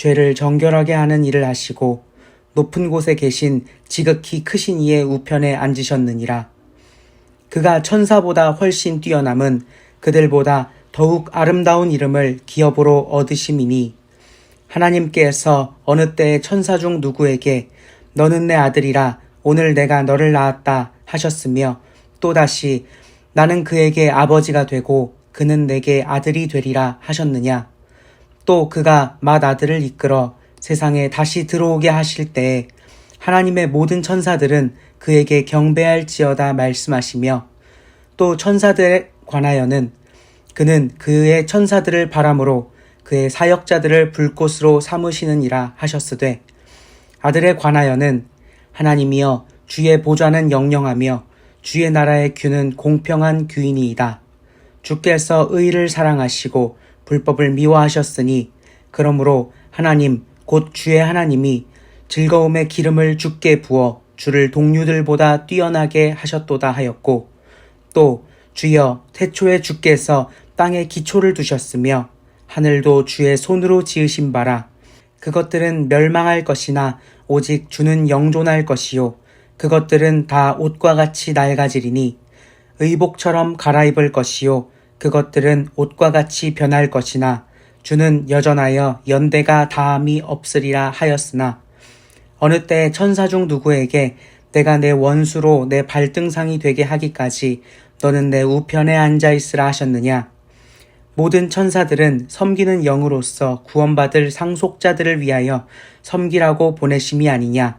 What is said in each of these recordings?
죄를 정결하게 하는 일을 하시고 높은 곳에 계신 지극히 크신 이의 우편에 앉으셨느니라. 그가 천사보다 훨씬 뛰어남은 그들보다 더욱 아름다운 이름을 기업으로 얻으심이니 하나님께서 어느 때에 천사 중 누구에게 너는 내 아들이라 오늘 내가 너를 낳았다 하셨으며 또다시 나는 그에게 아버지가 되고 그는 내게 아들이 되리라 하셨느냐 또 그가 맏 아들을 이끌어 세상에 다시 들어오게 하실 때에 하나님의 모든 천사들은 그에게 경배할지어다 말씀하시며 또 천사들에 관하여는 그는 그의 천사들을 바람으로 그의 사역자들을 불꽃으로 삼으시느니라 하셨으되 아들에 관하여는 하나님이여 주의 보좌는 영영하며 주의 나라의 규는 공평한 규이니이다. 주께서 의를 사랑하시고 불법을 미워하셨으니 그러므로 하나님 곧 주의 하나님이 즐거움의 기름을 주께 부어 주를 동류들보다 뛰어나게 하셨도다 하였고 또 주여 태초에 주께서 땅에 기초를 두셨으며 하늘도 주의 손으로 지으신 바라. 그것들은 멸망할 것이나 오직 주는 영존할 것이요. 그것들은 다 옷과 같이 낡아지리니 의복처럼 갈아입을 것이요 그것들은 옷과 같이 변할 것이나 주는 여전하여 연대가 다함이 없으리라 하였으나 어느 때 천사 중 누구에게 내가 내 원수로 내 발등상이 되게 하기까지 너는 내 우편에 앉아 있으라 하셨느냐? 모든 천사들은 섬기는 영으로서 구원받을 상속자들을 위하여 섬기라고 보내심이 아니냐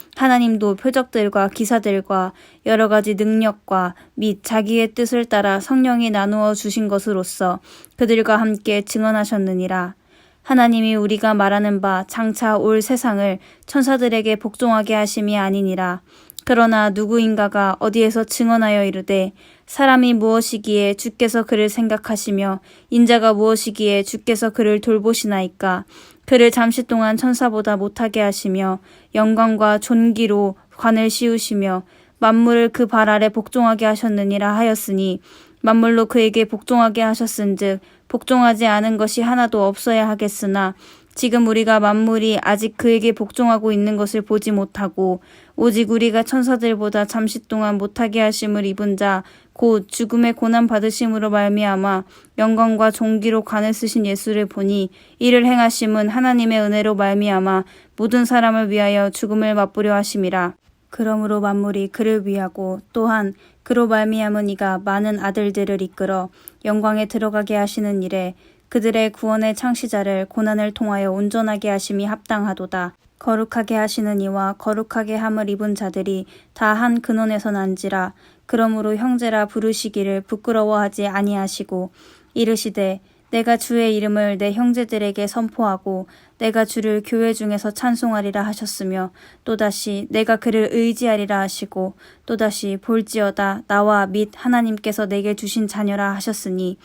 하나님도 표적들과 기사들과 여러 가지 능력과 및 자기의 뜻을 따라 성령이 나누어 주신 것으로서 그들과 함께 증언하셨느니라. 하나님이 우리가 말하는 바 장차 올 세상을 천사들에게 복종하게 하심이 아니니라. 그러나 누구인가가 어디에서 증언하여 이르되 사람이 무엇이기에 주께서 그를 생각하시며 인자가 무엇이기에 주께서 그를 돌보시나이까 그를 잠시 동안 천사보다 못하게 하시며 영광과 존귀로 관을 씌우시며 만물을 그 발 아래 복종하게 하셨느니라 하였으니 만물로 그에게 복종하게 하셨은즉 복종하지 않은 것이 하나도 없어야 하겠으나 지금 우리가 만물이 아직 그에게 복종하고 있는 것을 보지 못하고 오직 우리가 천사들보다 잠시 동안 못하게 하심을 입은 자 곧 죽음의 고난 받으심으로 말미암아 영광과 존귀로 관을 쓰신 예수를 보니 이를 행하심은 하나님의 은혜로 말미암아 모든 사람을 위하여 죽음을 맛보려 하심이라. 그러므로 만물이 그를 위하고 또한 그로 말미암은 이가 많은 아들들을 이끌어 영광에 들어가게 하시는 일에 그들의 구원의 창시자를 고난을 통하여 온전하게 하심이 합당하도다. 거룩하게 하시는 이와 거룩하게 함을 입은 자들이 다 한 근원에서 난지라 그러므로 형제라 부르시기를 부끄러워하지 아니하시고 이르시되 내가 주의 이름을 내 형제들에게 선포하고 내가 주를 교회 중에서 찬송하리라 하셨으며 또다시 내가 그를 의지하리라 하시고 또다시 볼지어다 나와 및 하나님께서 내게 주신 자녀라 하셨으니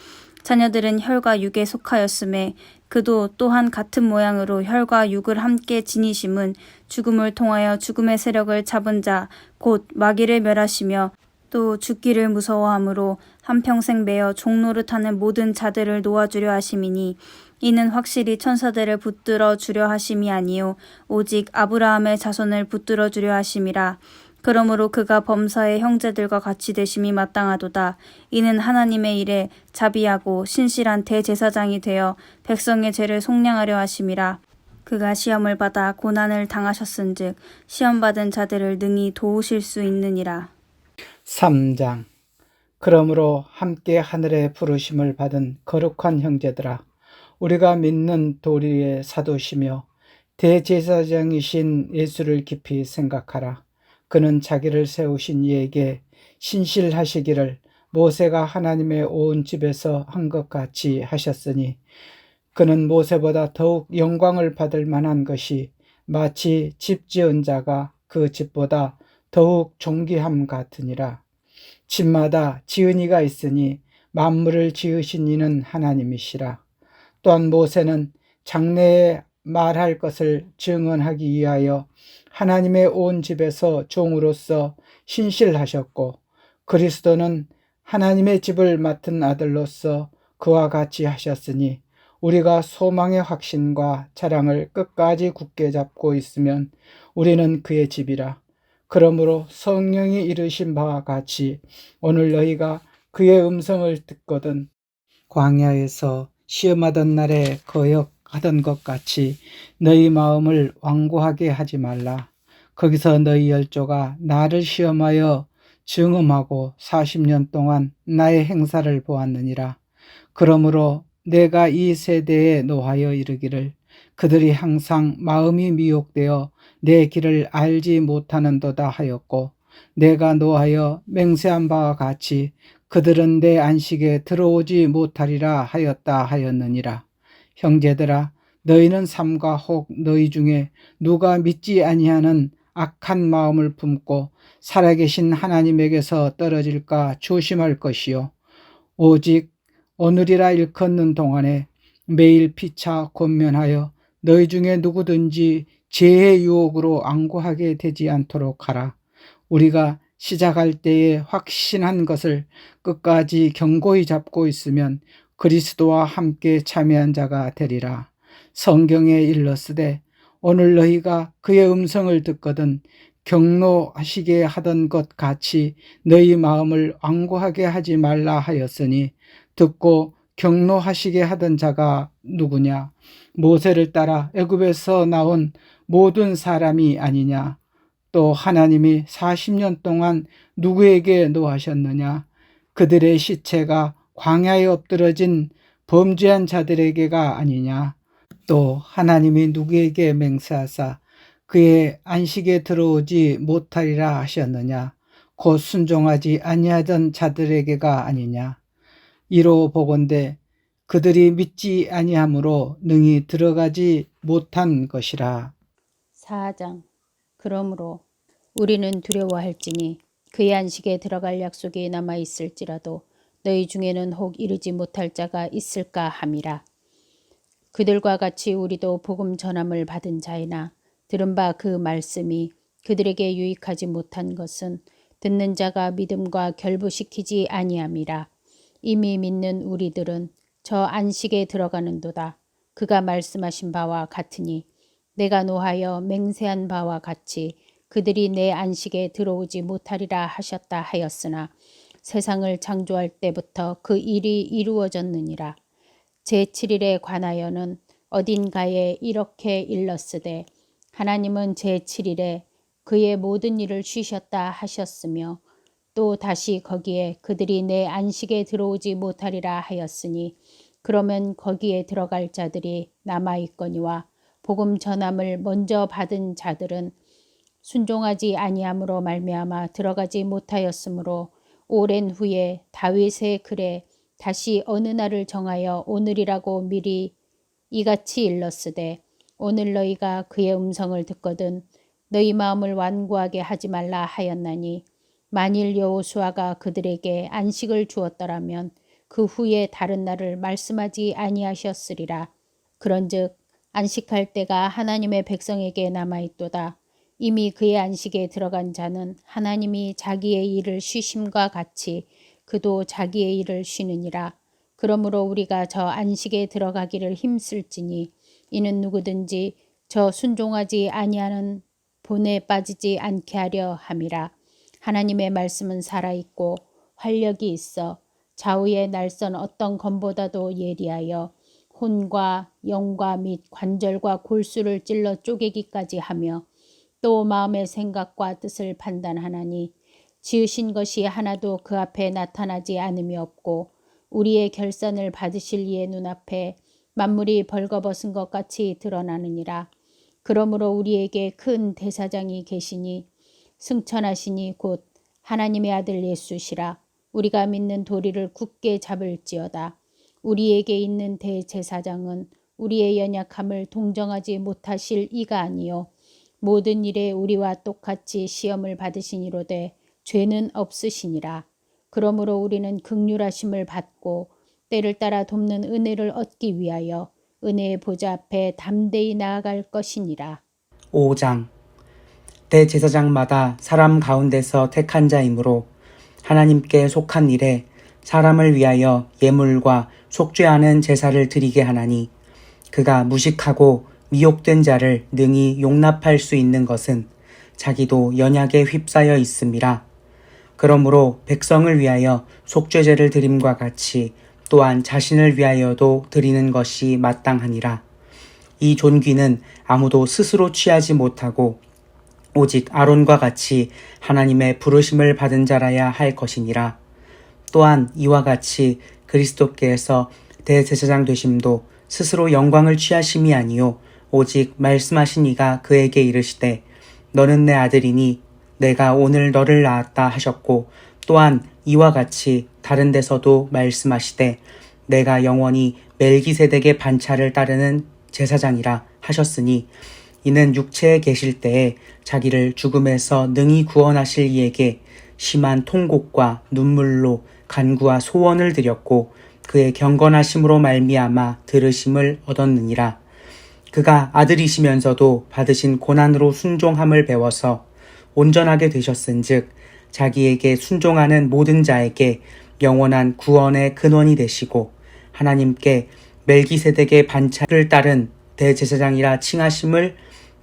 자녀들은 혈과 육에 속하였음에 그도 또한 같은 모양으로 혈과 육을 함께 지니심은 죽음을 통하여 죽음의 세력을 잡은 자 곧 마귀를 멸하시며 또 죽기를 무서워함으로 한평생 매어 종노릇하는 모든 자들을 놓아주려 하심이니 이는 확실히 천사들을 붙들어 주려 하심이 아니요 오직 아브라함의 자손을 붙들어 주려 하심이라 그러므로 그가 범사의 형제들과 같이 되심이 마땅하도다. 이는 하나님의 일에 자비하고 신실한 대제사장이 되어 백성의 죄를 속량하려 하심이라. 그가 시험을 받아 고난을 당하셨은즉 시험 받은 자들을 능히 도우실 수 있느니라. 3장 그러므로 함께 하늘의 부르심을 받은 거룩한 형제들아 우리가 믿는 도리의 사도시며 대제사장이신 예수를 깊이 생각하라 그는 자기를 세우신 이에게 신실하시기를 모세가 하나님의 온 집에서 한 것 같이 하셨으니 그는 모세보다 더욱 영광을 받을 만한 것이 마치 집 지은 자가 그 집보다 더욱 존귀함 같으니라. 집마다 지은 이가 있으니 만물을 지으신 이는 하나님이시라. 또한 모세는 장래에 말할 것을 증언하기 위하여 하나님의 온 집에서 종으로서 신실하셨고 그리스도는 하나님의 집을 맡은 아들로서 그와 같이 하셨으니 우리가 소망의 확신과 자랑을 끝까지 굳게 잡고 있으면 우리는 그의 집이라. 그러므로 성령이 이르신 바와 같이 오늘 너희가 그의 음성을 듣거든 광야에서 시험하던 날에 거역 하던 것 같이 너희 마음을 완고하게 하지 말라. 거기서 너희 열조가 나를 시험하여 증음하고 40년 동안 나의 행사를 보았느니라. 그러므로 내가 이 세대에 노하여 이르기를 그들이 항상 마음이 미혹되어 내 길을 알지 못하는도다 하였고 내가 노하여 맹세한 바와 같이 그들은 내 안식에 들어오지 못하리라 하였다 하였느니라 형제들아 너희는 삼가 혹 너희 중에 누가 믿지 아니하는 악한 마음을 품고 살아계신 하나님에게서 떨어질까 조심할 것이요 오직 오늘이라 일컫는 동안에 매일 피차 권면하여 너희 중에 누구든지 죄의 유혹으로 안고하게 되지 않도록 하라. 우리가 시작할 때에 확신한 것을 끝까지 경고히 잡고 있으면 그리스도와 함께 참여한 자가 되리라. 성경에 일렀으되 오늘 너희가 그의 음성을 듣거든 경로하시게 하던 것 같이 너희 마음을 완고하게 하지 말라 하였으니 듣고 경로하시게 하던 자가 누구냐? 모세를 따라 애굽에서 나온 모든 사람이 아니냐? 또 하나님이 40년 동안 누구에게 노하셨느냐? 그들의 시체가 광야에 엎드러진 범죄한 자들에게가 아니냐? 또 하나님이 누구에게 맹세하사 그의 안식에 들어오지 못하리라 하셨느냐? 곧 순종하지 아니하던 자들에게가 아니냐? 이로 보건대 그들이 믿지 아니함으로 능히 들어가지 못한 것이라. 4장 그러므로 우리는 두려워할지니 그의 안식에 들어갈 약속이 남아 있을지라도 너희 중에는 혹 이르지 못할 자가 있을까 함이라. 그들과 같이 우리도 복음 전함을 받은 자이나 들은 바 그 말씀이 그들에게 유익하지 못한 것은 듣는 자가 믿음과 결부시키지 아니함이라. 이미 믿는 우리들은 저 안식에 들어가는도다. 그가 말씀하신 바와 같으니 내가 노하여 맹세한 바와 같이 그들이 내 안식에 들어오지 못하리라 하셨다 하였으나 세상을 창조할 때부터 그 일이 이루어졌느니라. 제7일에 관하여는 어딘가에 이렇게 일렀으되 하나님은 제7일에 그의 모든 일을 쉬셨다 하셨으며 또 다시 거기에 그들이 내 안식에 들어오지 못하리라 하였으니 그러면 거기에 들어갈 자들이 남아 있거니와 복음 전함을 먼저 받은 자들은 순종하지 아니함으로 말미암아 들어가지 못하였으므로 오랜 후에 다윗의 글에 다시 어느 날을 정하여 오늘이라고 미리 이같이 일렀으되 오늘 너희가 그의 음성을 듣거든 너희 마음을 완고하게 하지 말라 하였나니 만일 여호수아가 그들에게 안식을 주었더라면 그 후에 다른 날을 말씀하지 아니하셨으리라. 그런즉 안식할 때가 하나님의 백성에게 남아 있도다 이미 그의 안식에 들어간 자는 하나님이 자기의 일을 쉬심과 같이 그도 자기의 일을 쉬느니라. 그러므로 우리가 저 안식에 들어가기를 힘쓸지니 이는 누구든지 저 순종하지 아니하는 본에 빠지지 않게 하려 함이라. 하나님의 말씀은 살아있고 활력이 있어 좌우의 날선 어떤 검보다도 예리하여 혼과 영과 및 관절과 골수를 찔러 쪼개기까지 하며 또 마음의 생각과 뜻을 판단하나니 지으신 것이 하나도 그 앞에 나타나지 않음이 없고 우리의 결산을 받으실 이의 눈앞에 만물이 벌거벗은 것 같이 드러나느니라. 그러므로 우리에게 큰 대사장이 계시니 승천하시니 곧 하나님의 아들 예수시라. 우리가 믿는 도리를 굳게 잡을지어다. 우리에게 있는 대제사장은 우리의 연약함을 동정하지 못하실 이가 아니요 모든 일에 우리와 똑같이 시험을 받으시니로되 죄는 없으시니라. 그러므로 우리는 극률하심을 받고 때를 따라 돕는 은혜를 얻기 위하여 은혜의 보좌 앞에 담대히 나아갈 것이니라. 5장 대제사장마다 사람 가운데서 택한 자이므로 하나님께 속한 일에 사람을 위하여 예물과 속죄하는 제사를 드리게 하나니 그가 무식하고 미혹된 자를 능히 용납할 수 있는 것은 자기도 연약에 휩싸여 있음이라 그러므로 백성을 위하여 속죄제를 드림과 같이 또한 자신을 위하여도 드리는 것이 마땅하니라 이 존귀는 아무도 스스로 취하지 못하고 오직 아론과 같이 하나님의 부르심을 받은 자라야 할 것이니라. 또한 이와 같이 그리스도께서 대제사장 되심도 스스로 영광을 취하심이 아니요 오직 말씀하신 이가 그에게 이르시되 너는 내 아들이니 내가 오늘 너를 낳았다 하셨고 또한 이와 같이 다른 데서도 말씀하시되 내가 영원히 멜기세덱의 반차를 따르는 제사장이라 하셨으니 이는 육체에 계실 때에 자기를 죽음에서 능히 구원하실 이에게 심한 통곡과 눈물로 간구와 소원을 드렸고 그의 경건하심으로 말미암아 들으심을 얻었느니라. 그가 아들이시면서도 받으신 고난으로 순종함을 배워서 온전하게 되셨은즉 자기에게 순종하는 모든 자에게 영원한 구원의 근원이 되시고 하나님께 멜기세덱의 반차를 따른 대제사장이라 칭하심을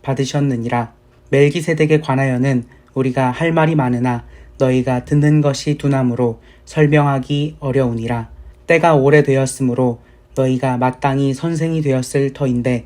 받으셨느니라. 멜기세덱에 관하여는 우리가 할 말이 많으나 너희가 듣는 것이 두나무로 설명하기 어려우니라. 때가 오래되었으므로 너희가 마땅히 선생이 되었을 터인데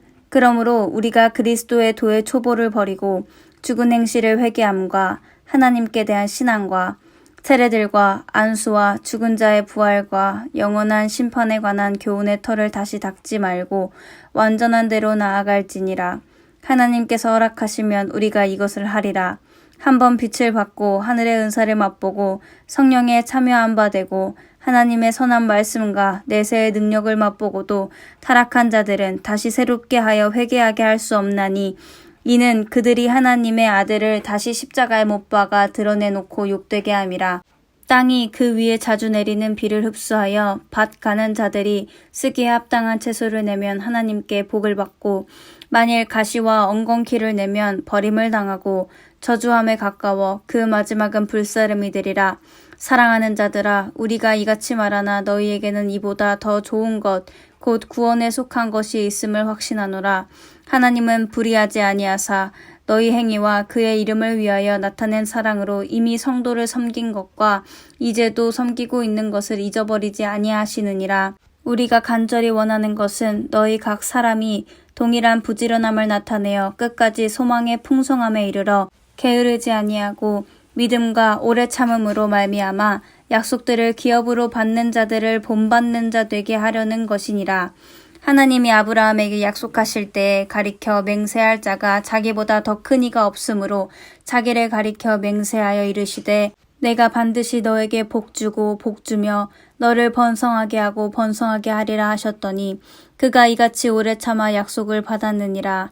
그러므로 우리가 그리스도의 도의 초보를 버리고 죽은 행실을 회개함과 하나님께 대한 신앙과 세례들과 안수와 죽은 자의 부활과 영원한 심판에 관한 교훈의 털을 다시 닦지 말고 완전한 대로 나아갈지니라. 하나님께서 허락하시면 우리가 이것을 하리라. 한번 빛을 받고 하늘의 은사를 맛보고 성령에 참여한 바 되고 하나님의 선한 말씀과 내세의 능력을 맛보고도 타락한 자들은 다시 새롭게 하여 회개하게 할 수 없나니 이는 그들이 하나님의 아들을 다시 십자가에 못 박아 드러내놓고 욕되게 함이라. 땅이 그 위에 자주 내리는 비를 흡수하여 밭 가는 자들이 쓰기에 합당한 채소를 내면 하나님께 복을 받고 만일 가시와 엉겅퀴를 내면 버림을 당하고 저주함에 가까워 그 마지막은 불사름이 되리라. 사랑하는 자들아 우리가 이같이 말하나 너희에게는 이보다 더 좋은 것 곧 구원에 속한 것이 있음을 확신하노라. 하나님은 불의하지 아니하사 너희 행위와 그의 이름을 위하여 나타낸 사랑으로 이미 성도를 섬긴 것과 이제도 섬기고 있는 것을 잊어버리지 아니하시느니라. 우리가 간절히 원하는 것은 너희 각 사람이 동일한 부지런함을 나타내어 끝까지 소망의 풍성함에 이르러 게으르지 아니하고 믿음과 오래 참음으로 말미암아 약속들을 기업으로 받는 자들을 본받는 자 되게 하려는 것이니라. 하나님이 아브라함에게 약속하실 때에 가리켜 맹세할 자가 자기보다 더 큰 이가 없으므로 자기를 가리켜 맹세하여 이르시되 내가 반드시 너에게 복 주고 복 주며 너를 번성하게 하고 번성하게 하리라 하셨더니 그가 이같이 오래 참아 약속을 받았느니라.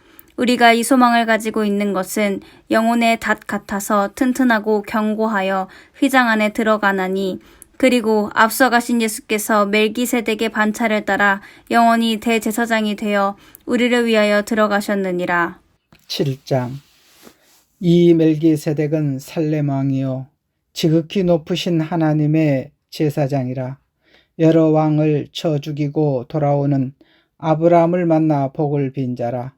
우리가 이 소망을 가지고 있는 것은 영혼의 닷 같아서 튼튼하고 견고하여 휘장 안에 들어가나니 그리고 앞서 가신 예수께서 멜기세덱의 반차를 따라 영원히 대제사장이 되어 우리를 위하여 들어가셨느니라. 7장. 이 멜기세덱은 살렘 왕이요. 지극히 높으신 하나님의 제사장이라. 여러 왕을 쳐 죽이고 돌아오는 아브라함을 만나 복을 빈 자라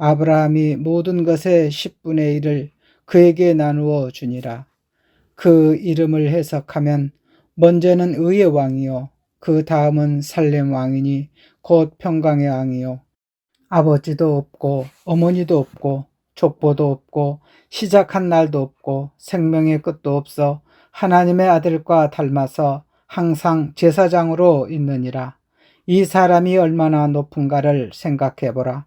아브라함이 모든 것의 10분의 1을 그에게 나누어 주니라 그 이름을 해석하면 먼저는 의의 왕이요 그 다음은 살렘 왕이니 곧 평강의 왕이요 아버지도 없고 어머니도 없고 족보도 없고 시작한 날도 없고 생명의 끝도 없어 하나님의 아들과 닮아서 항상 제사장으로 있느니라. 이 사람이 얼마나 높은가를 생각해 보라.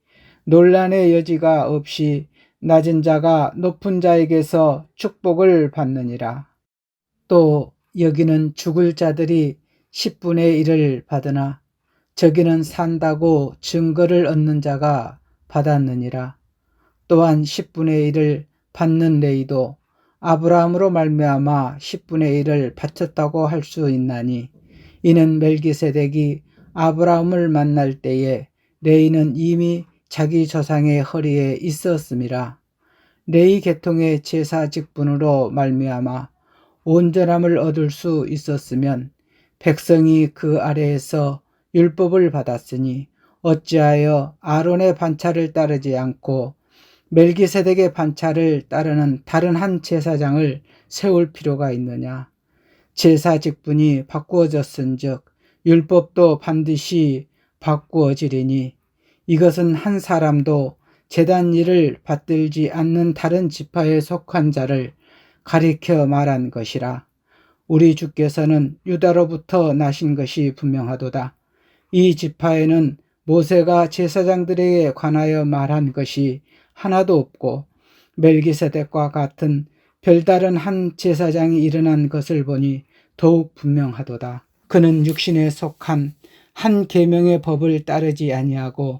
논란의 여지가 없이 낮은 자가 높은 자에게서 축복을 받느니라. 또 여기는 죽을 자들이 10분의 1을 받으나 저기는 산다고 증거를 얻는 자가 받았느니라. 또한 10분의 1을 받는 레이도 아브라함으로 말미암아 10분의 1을 바쳤다고 할 수 있나니 이는 멜기세덱이 아브라함을 만날 때에 레이는 이미 자기 조상의 허리에 있었음이라. 레이 계통의 제사 직분으로 말미암아 온전함을 얻을 수 있었으면 백성이 그 아래에서 율법을 받았으니 어찌하여 아론의 반차를 따르지 않고 멜기세덱의 반차를 따르는 다른 한 제사장을 세울 필요가 있느냐? 제사 직분이 바꾸어졌은즉 율법도 반드시 바꾸어지리니 이것은 한 사람도 재단 일을 받들지 않는 다른 지파에 속한 자를 가리켜 말한 것이라. 우리 주께서는 유다로부터 나신 것이 분명하도다. 이 지파에는 모세가 제사장들에게 관하여 말한 것이 하나도 없고 멜기세덱과 같은 별다른 한 제사장이 일어난 것을 보니 더욱 분명하도다. 그는 육신에 속한 한 계명의 법을 따르지 아니하고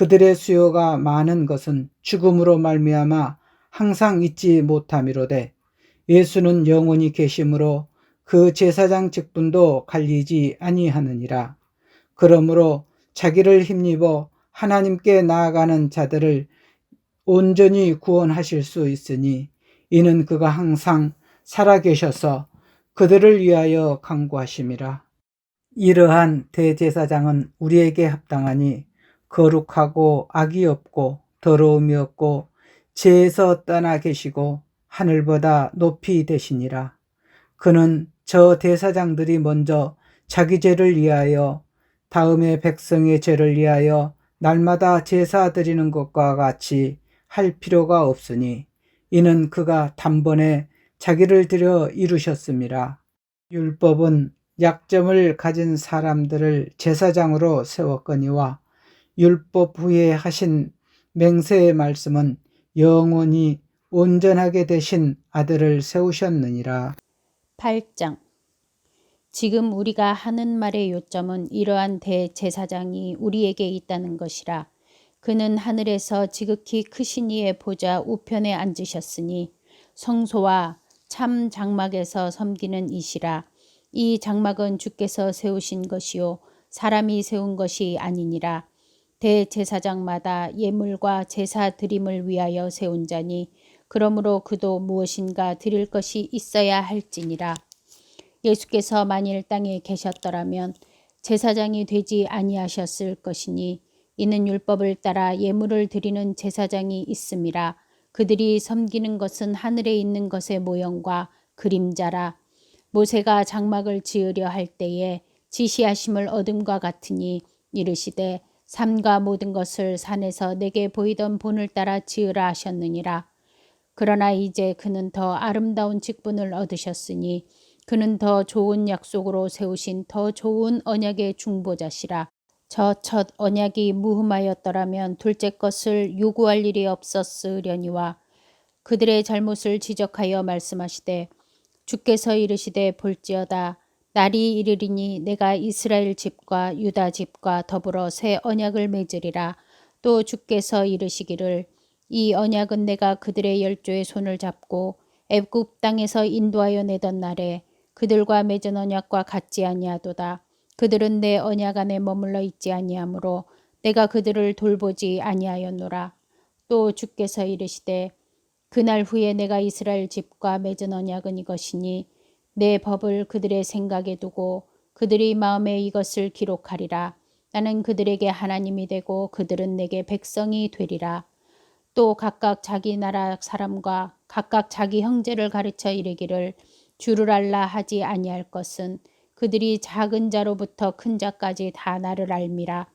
그들의 수요가 많은 것은 죽음으로 말미암아 항상 잊지 못함이로되 예수는 영원히 계심으로 그 제사장 직분도 갈리지 아니하느니라. 그러므로 자기를 힘입어 하나님께 나아가는 자들을 온전히 구원하실 수 있으니 이는 그가 항상 살아계셔서 그들을 위하여 강구하심이라. 이러한 대제사장은 우리에게 합당하니 거룩하고 악이 없고 더러움이 없고 죄에서 떠나 계시고 하늘보다 높이 되시니라. 그는 저 대사장들이 먼저 자기 죄를 위하여 다음에 백성의 죄를 위하여 날마다 제사 드리는 것과 같이 할 필요가 없으니 이는 그가 단번에 자기를 들여 이루셨습니다. 율법은 약점을 가진 사람들을 제사장으로 세웠거니와 율법 후에 하신 맹세의 말씀은 영원히 온전하게 되신 아들을 세우셨느니라. 8장 지금 우리가 하는 말의 요점은 이러한 대제사장이 우리에게 있다는 것이라. 그는 하늘에서 지극히 크신 이의 보좌 우편에 앉으셨으니 성소와 참 장막에서 섬기는 이시라. 이 장막은 주께서 세우신 것이요 사람이 세운 것이 아니니라. 대제사장마다 예물과 제사 드림을 위하여 세운 자니 그러므로 그도 무엇인가 드릴 것이 있어야 할지니라. 예수께서 만일 땅에 계셨더라면 제사장이 되지 아니하셨을 것이니 이는 율법을 따라 예물을 드리는 제사장이 있음이라 그들이 섬기는 것은 하늘에 있는 것의 모형과 그림자라 모세가 장막을 지으려 할 때에 지시하심을 얻음과 같으니 이르시되 삶과 모든 것을 산에서 내게 보이던 본을 따라 지으라 하셨느니라 그러나 이제 그는 더 아름다운 직분을 얻으셨으니 그는 더 좋은 약속으로 세우신 더 좋은 언약의 중보자시라. 저 첫 언약이 무흠하였더라면 둘째 것을 요구할 일이 없었으려니와 그들의 잘못을 지적하여 말씀하시되 주께서 이르시되 볼지어다 날이 이르리니 내가 이스라엘 집과 유다 집과 더불어 새 언약을 맺으리라 또 주께서 이르시기를 이 언약은 내가 그들의 열조의 손을 잡고 애굽 땅에서 인도하여 내던 날에 그들과 맺은 언약과 같지 아니하도다. 그들은 내 언약 안에 머물러 있지 아니하므로 내가 그들을 돌보지 아니하였노라. 또 주께서 이르시되 그날 후에 내가 이스라엘 집과 맺은 언약은 이것이니 내 법을 그들의 생각에 두고 그들의 마음에 이것을 기록하리라. 나는 그들에게 하나님이 되고 그들은 내게 백성이 되리라. 또 각각 자기 나라 사람과 각각 자기 형제를 가르쳐 이르기를 주를 알라 하지 아니할 것은 그들이 작은 자로부터 큰 자까지 다 나를 알미라.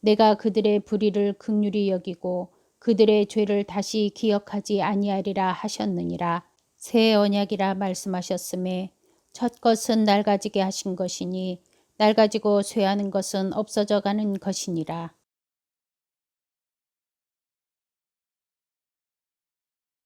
내가 그들의 불의를 극률히 여기고 그들의 죄를 다시 기억하지 아니하리라 하셨느니라. 새 언약이라 말씀하셨음에 첫 것은 날 가지게 하신 것이니 날 가지고 쇠하는 것은 없어져 가는 것이니라.